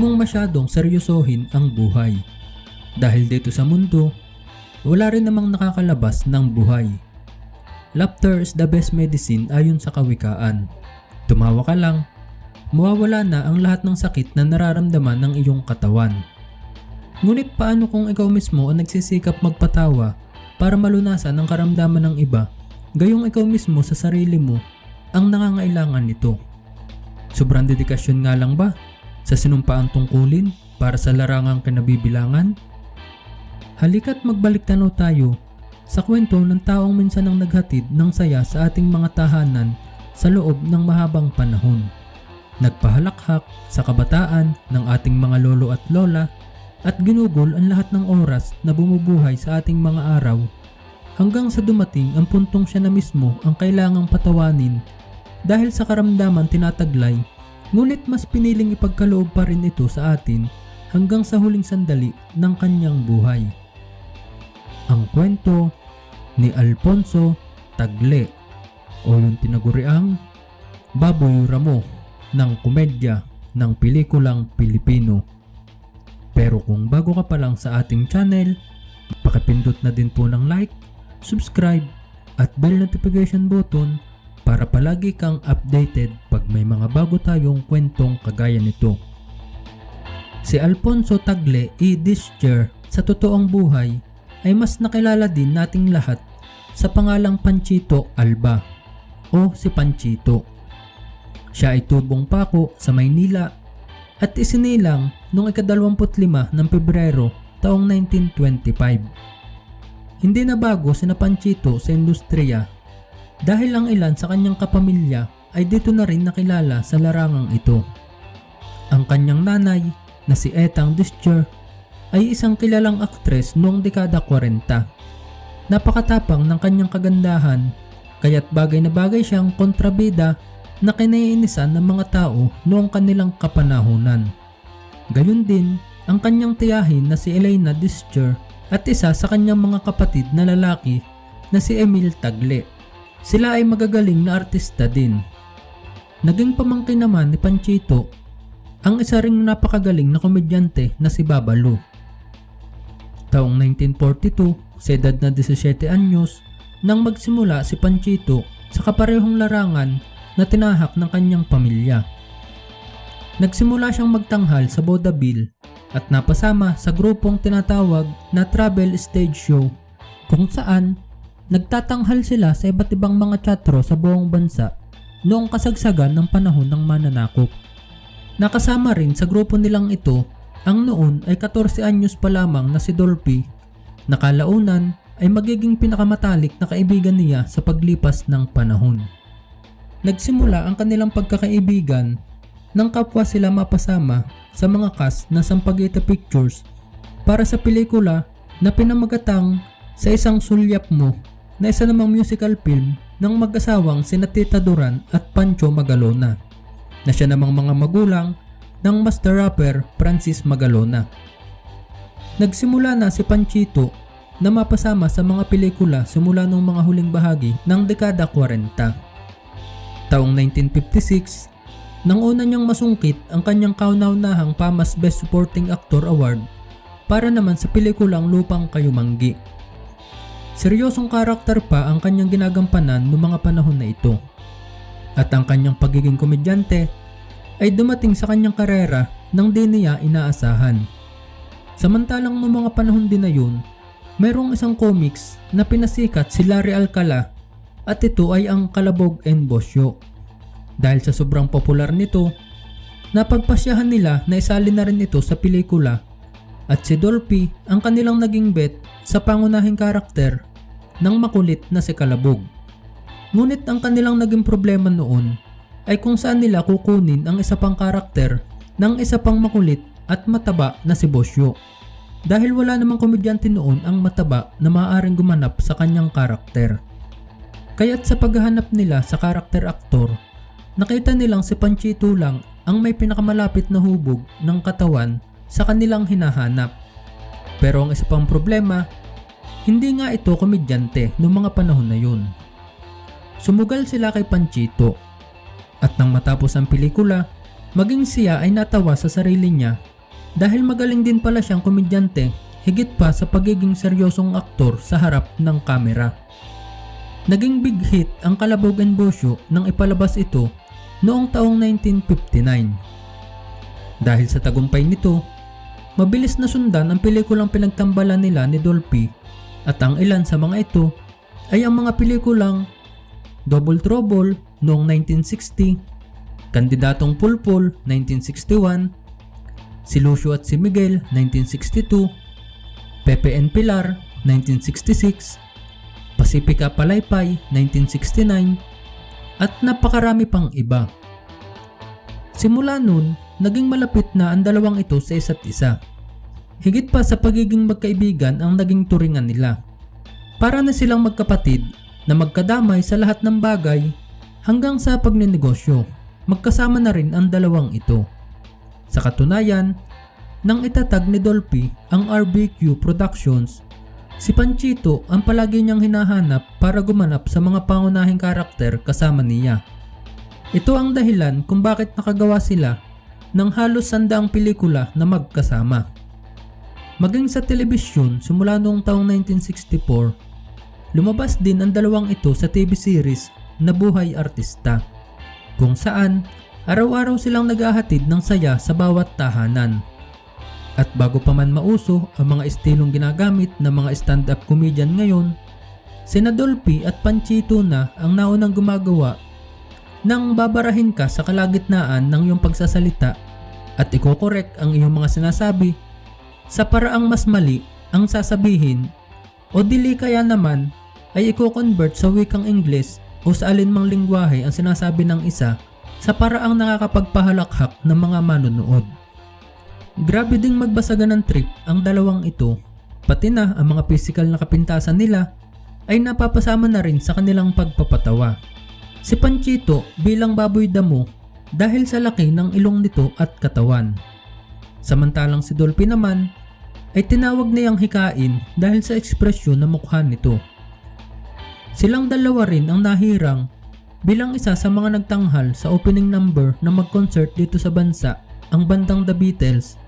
mong masyadong seryosohin ang buhay. Dahil dito sa mundo, wala rin namang nakakalabas ng buhay. Laughter is the best medicine ayon sa kawikaan. Tumawa ka lang, mawawala na ang lahat ng sakit na nararamdaman ng iyong katawan. Ngunit paano kung ikaw mismo ang nagsisikap magpatawa para malunasan ang karamdaman ng iba, gayong ikaw mismo sa sarili mo ang nangangailangan nito? Sobrang dedikasyon nga lang ba sa sinumpaang tungkulin para sa larangang kinabibilangan? Halika't magbalik tanaw tayo sa kwento ng taong minsan ang naghatid ng saya sa ating mga tahanan sa loob ng mahabang panahon. Nagpahalakhak sa kabataan ng ating mga lolo at lola at ginugol ang lahat ng oras na bumubuhay sa ating mga araw hanggang sa dumating ang puntong siya na mismo ang kailangang patawanin dahil sa karamdaman tinataglay ngunit mas piniling ipagkaloob pa rin ito sa atin hanggang sa huling sandali ng kanyang buhay. Ang kwento ni Alfonso Tagle o yung tinaguriang Baboy Ramo ng komedya ng pelikulang Pilipino. Pero kung bago ka pa lang sa ating channel, pakipindot na din po ng like, subscribe at bell notification button para palagi kang updated pag may mga bago tayong kwentong kagaya nito. Si Alfonso Tagle E. Discher sa totoong buhay ay mas nakilala din nating lahat sa pangalang Panchito Alba o si Panchito. Siya ay tubong pako sa Maynila at isinilang noong ika-25 ng Pebrero taong 1925. Hindi na bago si Panchito sa industriya dahil ang ilan sa kanyang kapamilya ay dito na rin nakilala sa larangang ito. Ang kanyang nanay na si Etang Discher ay isang kilalang aktres noong dekada 40. Napakatapang ng kanyang kagandahan, kaya't bagay na bagay siyang kontrabida na kinaiinisan ng mga tao noong kanilang kapanahunan. Gayun din ang kanyang tiyahin na si Elena Discher at isa sa kanyang mga kapatid na lalaki na si Emil Tagle. Sila ay magagaling na artista din. Naging pamangkin naman ni Panchito ang isa ring napakagaling na komedyante na si Babalu. Taong 1942, sa edad na 17 anyos, nang magsimula si Panchito sa kaparehong larangan na tinahak ng kanyang pamilya. Nagsimula siyang magtanghal sa vaudeville at napasama sa grupong tinatawag na travel stage show kung saan nagtatanghal sila sa iba't ibang mga teatro sa buong bansa noong kasagsagan ng panahon ng mananakop. Nakasama rin sa grupo nilang ito ang noon ay 14 anyos pa lamang na si Dolphy na kalaunan ay magiging pinakamatalik na kaibigan niya sa paglipas ng panahon. Nagsimula ang kanilang pagkakaibigan nang kapwa sila mapasama sa mga cast na Sampaguita Pictures para sa pelikula na pinamagatang sa isang sulyap mo na isa namang musical film ng mag-asawang sina Tita Duran at Pancho Magalona na siya namang mga magulang ng master rapper Francis Magalona. Nagsimula na si Panchito na mapasama sa mga pelikula simula noong mga huling bahagi ng dekada 40. Taong 1956, nang una niyang masungkit ang kanyang kauna-unahang Pamas Best Supporting Actor Award para naman sa pelikulang Lupang Kayumanggi. Seryosong karakter pa ang kanyang ginagampanan noong mga panahon na ito. At ang kanyang pagiging komedyante ay dumating sa kanyang karera nang di niya inaasahan. Samantalang noong mga panahon din na yun, mayroong isang comics na pinasikat si Larry Alcala at ito ay ang Kalabog and Bosyo. Dahil sa sobrang popular nito, napagpasyahan nila na isali na rin ito sa pelikula at si Dolphy ang kanilang naging bet sa pangunahing karakter ng makulit na si Kalabog. Ngunit ang kanilang naging problema noon ay kung saan nila kukunin ang isa pang karakter ng isa pang makulit at mataba na si Bosyo. Dahil wala namang komedyante noon ang mataba na maaaring gumanap sa kanyang karakter. Kaya't sa paghahanap nila sa karakter aktor, nakita nilang si Panchito lang ang may pinakamalapit na hubog ng katawan sa kanilang hinahanap. Pero ang isa pang problema, hindi nga ito komedyante noong mga panahon na yun. Sumugal sila kay Panchito at nang matapos ang pelikula, maging siya ay natawa sa sarili niya dahil magaling din pala siyang komedyante higit pa sa pagiging seryosong aktor sa harap ng kamera. Naging big hit ang Kalabog and Bosyo nang ipalabas ito noong taong 1959. Dahil sa tagumpay nito, mabilis na sundan ang pelikulang pinagtambalan nila ni Dolphy at ang ilan sa mga ito ay ang mga pelikulang Double Trouble noong 1960, Kandidatong Pulpul 1961, Si Lucio at si Miguel 1962, Pepe and Pilar 1966, Pacifica Palaypay 1969, at napakarami pang iba. Simula nun, naging malapit na ang dalawang ito sa isa't isa. Higit pa sa pagiging magkaibigan ang naging turingan nila. Para na silang magkapatid na magkadamay sa lahat ng bagay hanggang sa pagninegosyo. Magkasama na rin ang dalawang ito. Sa katunayan, nang itatag ni Dolphy ang RBQ Productions, si Panchito ang palagi niyang hinahanap para gumanap sa mga pangunahing karakter kasama niya. Ito ang dahilan kung bakit nakagawa sila ng halos sandaang pelikula na magkasama. Maging sa telebisyon simula noong taong 1964, lumabas din ang dalawang ito sa TV series na Buhay Artista, kung saan araw-araw silang naghahatid ng saya sa bawat tahanan. At bago pa man mauso ang mga estilong ginagamit ng mga stand-up comedian ngayon, sina Dolphy at Panchito na ang naunang gumagawa nang babarahin ka sa kalagitnaan ng iyong pagsasalita at ikokorek ang iyong mga sinasabi sa paraang mas mali ang sasabihin o dili kaya naman ay i-convert sa wikang Ingles o sa alinmang lingwahe ang sinasabi ng isa sa paraang nakakapagpahalakhak ng mga manonood. Grabe ding magbasagan ng trip ang dalawang ito, pati na ang mga physical na kapintasan nila ay napapasama na rin sa kanilang pagpapatawa. Si Panchito bilang baboy damo dahil sa laki ng ilong nito at katawan. Samantalang si Dolphy naman ay tinawag niyang hikain dahil sa ekspresyon na mukha nito. Silang dalawa rin ang nahirang bilang isa sa mga nagtanghal sa opening number na mag-concert dito sa bansa ang bandang The Beatles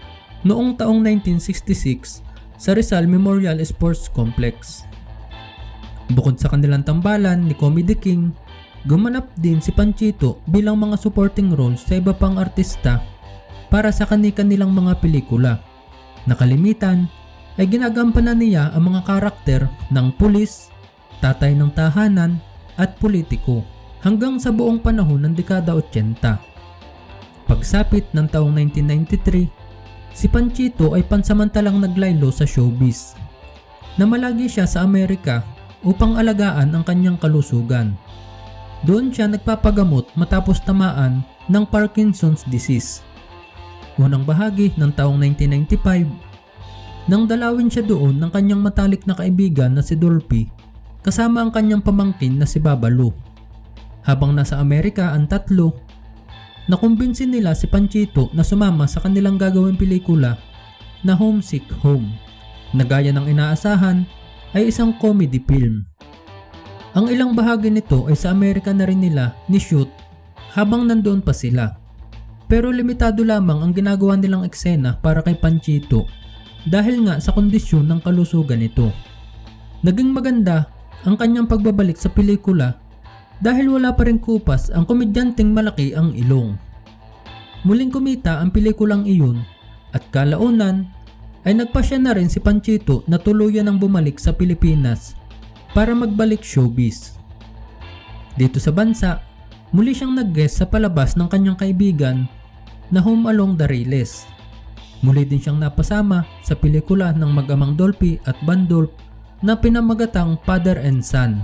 noong taong 1966 sa Rizal Memorial Sports Complex. Bukod sa kanilang tambalan ni Comedy King, gumanap din si Panchito bilang mga supporting roles sa iba pang artista para sa kani-kanilang mga pelikula. Nakalimitan ay ginagampanan niya ang mga karakter ng pulis, tatay ng tahanan at politiko hanggang sa buong panahon ng dekada 80. Pagsapit ng taong 1993, Si Panchito ay pansamantalang naglaylo sa showbiz. Namalagi siya sa Amerika upang alagaan ang kanyang kalusugan. Doon siya nagpapagamot matapos tamaan ng Parkinson's disease. Unang bahagi ng taong 1995, nang dalawin siya doon ng kanyang matalik na kaibigan na si Dolphy kasama ang kanyang pamangkin na si Babalu. Habang nasa Amerika ang tatlo, Nakumbinsin nila si Panchito na sumama sa kanilang gagawing pelikula na Homesick Home na gaya ng inaasahan ay isang comedy film. Ang ilang bahagi nito ay sa Amerika na rin nila ni-shoot habang nandoon pa sila. Pero limitado lamang ang ginagawa nilang eksena para kay Panchito dahil nga sa kondisyon ng kalusugan nito. Naging maganda ang kanyang pagbabalik sa pelikula dahil wala pa rin kupas ang komedyanteng malaki ang ilong. Muling kumita ang pelikulang iyon at kalaunan ay nagpasya na rin si Panchito na tuluyan ang bumalik sa Pilipinas para magbalik showbiz. Dito sa bansa, muli siyang nag-guest sa palabas ng kanyang kaibigan na Home Along the Rails. Muli din siyang napasama sa pelikula ng mag-amang Dolphy at Bandolp na pinamagatang Father and Son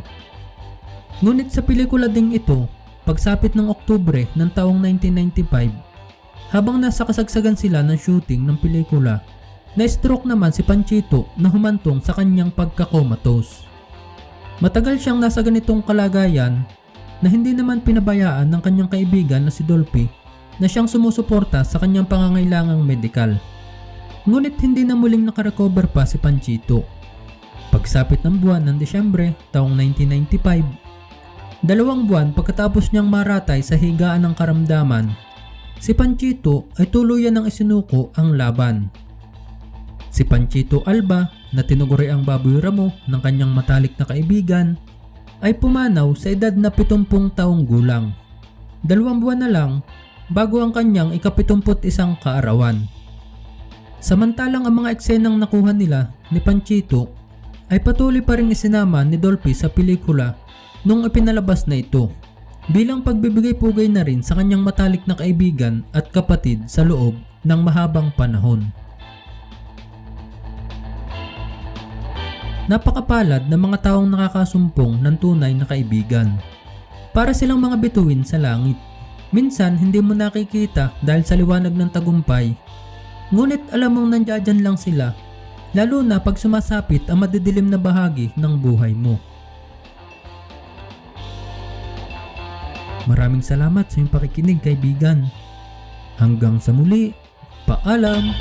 Ngunit sa pelikula ding ito, pagsapit ng Oktubre ng taong 1995, habang nasa kasagsagan sila ng shooting ng pelikula, na-stroke naman si Panchito na humantong sa kanyang pagkakomatos. Matagal siyang nasa ganitong kalagayan na hindi naman pinabayaan ng kanyang kaibigan na si Dolphy na siyang sumusuporta sa kanyang pangangailangang medikal. Ngunit hindi na muling nakarecover pa si Panchito. Pagsapit ng buwan ng Desyembre taong 1995, Dalawang buwan pagkatapos niyang maratay sa higaan ng karamdaman, Si Panchito ay tuluyan ng isinuko ang laban. Si Panchito Alba na tinuguri ang baboy ramo ng kanyang matalik na kaibigan ay pumanaw sa edad na 70 taong gulang. Dalawang buwan na lang bago ang kanyang ikapitumput isang kaarawan. Samantalang ang mga eksenang nakuha nila ni Panchito ay patuloy pa rin isinama ni Dolphy sa pelikula nung ipinalabas na ito bilang pagbibigay pugay na rin sa kanyang matalik na kaibigan at kapatid sa loob ng mahabang panahon. Napakapalad ng mga taong nakakasumpong ng tunay na kaibigan. Para silang mga bituin sa langit. Minsan hindi mo nakikita dahil sa liwanag ng tagumpay. Ngunit alam mong nandiyan lang sila, lalo na pag sumasapit ang madidilim na bahagi ng buhay mo. Maraming salamat sa iyong pakikinig kaibigan. Hanggang sa muli, paalam!